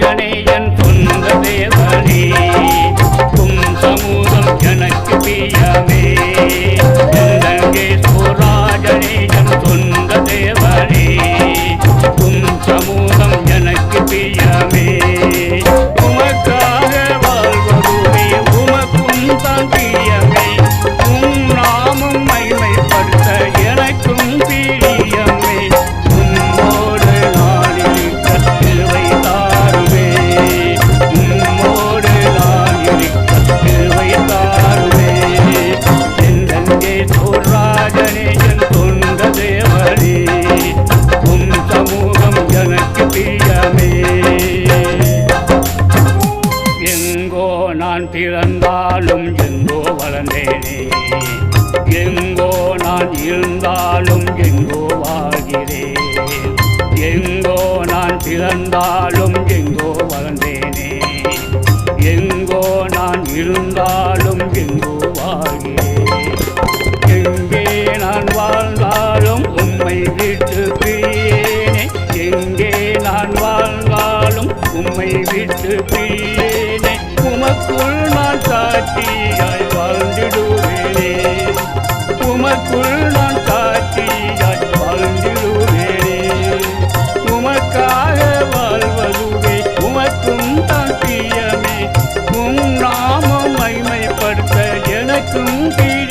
जने यन् நான் பிறந்தாலும் எங்கோ வளர்ந்தேனே. எங்கோ நான் இருந்தாலும் எங்கோ வாழ்கிறேன். எங்கோ நான் பிறந்தாலும் எங்கோ வளர்ந்தேனே. எங்கோ நான் இருந்தாலும் எங்கோ வாழ்கிறேன். எங்கே நான் வாழ்ந்தாலும் உண்மை விட்டு பிரியேனே. எங்கே நான் வாழ்ந்தாலும் உண்மை விட்டு பிரியேனே. உமக்குள் நான் சாட்சியாய் வாழ்ந்திடுவேனே. உமக்குள் நான் சாட்சியாய் வாழ்ந்திடுவேனே. உமக்காக வாழ்வதுவே உமக்கும் தான் பிரியமே. உம் நாமம் மைமைப்படுத்த எனக்கும் தீ